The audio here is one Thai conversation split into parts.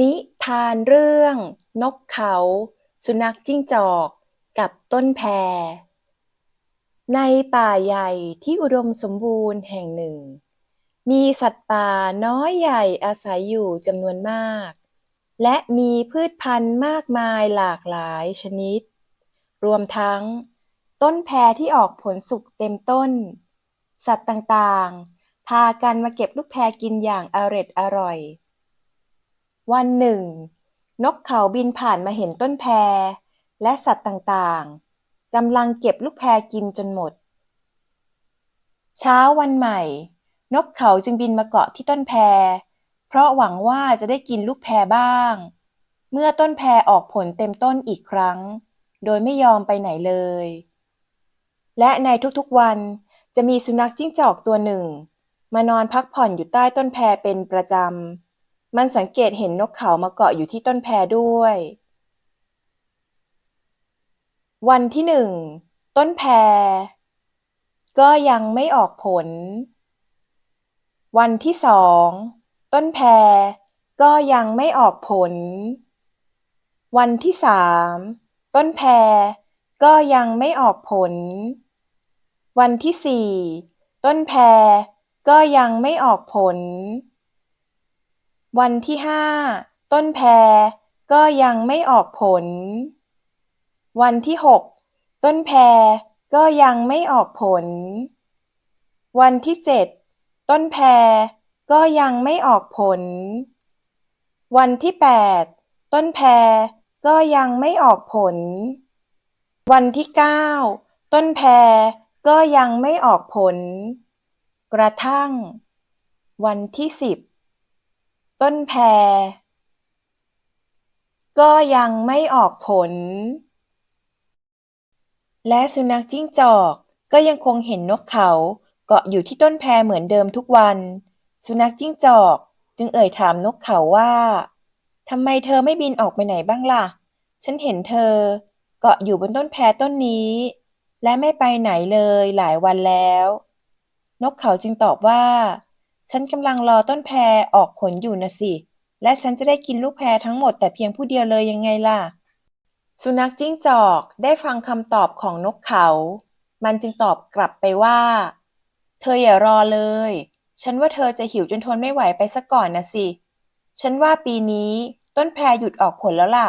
นิทานเรื่อง นกเขา สุนัขจิ้งจอก กับต้นแพ ในป่าใหญ่ที่อุดมสมบูรณ์แห่งหนึ่ง มีสัตว์ป่าน้อยใหญ่อาศัยอยู่จำนวนมาก และมีพืชพันธุ์มากมายหลากหลายชนิด รวมทั้ง ต้นแพที่ออกผลสุกเต็มต้น สัตว์ต่างๆ พากันมาเก็บลูกแพกินอย่างอร็ดอร่อย วันหนึ่ง นกเขาบินผ่านมาเห็นต้นแพ และสัตว์ต่างๆกำลังเก็บลูกแพกินจนหมด เช้าวันใหม่ นกเขาจึงบินมาเกาะที่ต้นแพ เพราะหวังว่าจะได้กินลูกแพบ้าง เมื่อต้นแพออกผลเต็มต้นอีกครั้ง โดยไม่ยอมไปไหนเลย และในทุกๆวันจะมีสุนัขจิ้งจอกตัวหนึ่ง มานอนพักผ่อนอยู่ใต้ต้นแพเป็นประจำ มันสังเกตเห็นนกเขามาเกาะอยู่ที่ต้นแพด้วย วันที่หนึ่ง ต้นแพ ก็ยังไม่ออกผล วันที่สอง ต้นแพ ก็ยังไม่ออกผล วันที่สามต้นแพ ก็ยังไม่ออกผล วันที่สี่ ต้นแพ ก็ยังไม่ออกผล วันที่ห้าต้นแพก็ยังไม่ออกผล วันที่หกต้นแพก็ยังไม่ออกผล วันที่เจ็ดต้นแพก็ยังไม่ออกผล วันที่แปดต้นแพก็ยังไม่ออกผล วันที่เก้าต้นแพก็ยังไม่ออกผล กระทั่ง วันที่สิบ ต้นแพก็ยังไม่ออกผล และสุนัขจิ้งจอกก็ยังคงเห็นนกเขาเกาะอยู่ที่ต้นแพเหมือนเดิมทุกวัน สุนัขจิ้งจอกจึงเอ่ยถามนกเขาว่าทำไมเธอไม่บินออกไปไหนบ้างล่ะ ฉันเห็นเธอเกาะอยู่บนต้นแพต้นนี้ และไม่ไปไหนเลยหลายวันแล้ว นกเขาจึงตอบว่า ฉันกำลังรอต้นแพออกผลอยู่นะสิ และฉันจะได้กินลูกแพทั้งหมดแต่เพียงผู้เดียวเลยยังไงล่ะ สุนัขจิ้งจอกได้ฟังคำตอบของนกเขา มันจึงตอบกลับไปว่า เธออย่ารอเลย ฉันว่าเธอจะหิวจนทนไม่ไหวไปซะก่อนนะสิ ฉันว่าปีนี้ต้นแพหยุดออกผลแล้วล่ะ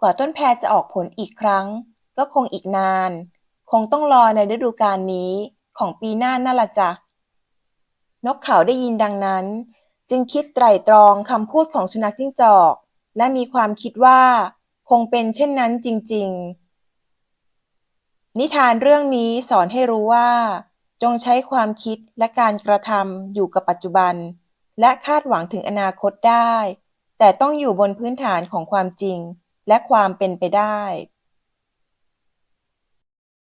กว่าต้นแพจะออกผลอีกครั้ง ก็คงอีกนาน คงต้องรอในฤดูกาลนี้ของปีหน้านั่นละจ้ะ นกเขาได้ยินดังนั้น จึงคิดไตร่ตรองคำพูดของสุนัขจิ้งจอก และมีความคิดว่า คงเป็นเช่นนั้นจริง ๆ นิทานเรื่องนี้สอนให้รู้ว่า จงใช้ความคิดและการกระทำอยู่กับปัจจุบัน และคาดหวังถึงอนาคตได้ แต่ต้องอยู่บนพื้นฐานของความจริง และความเป็นไปได้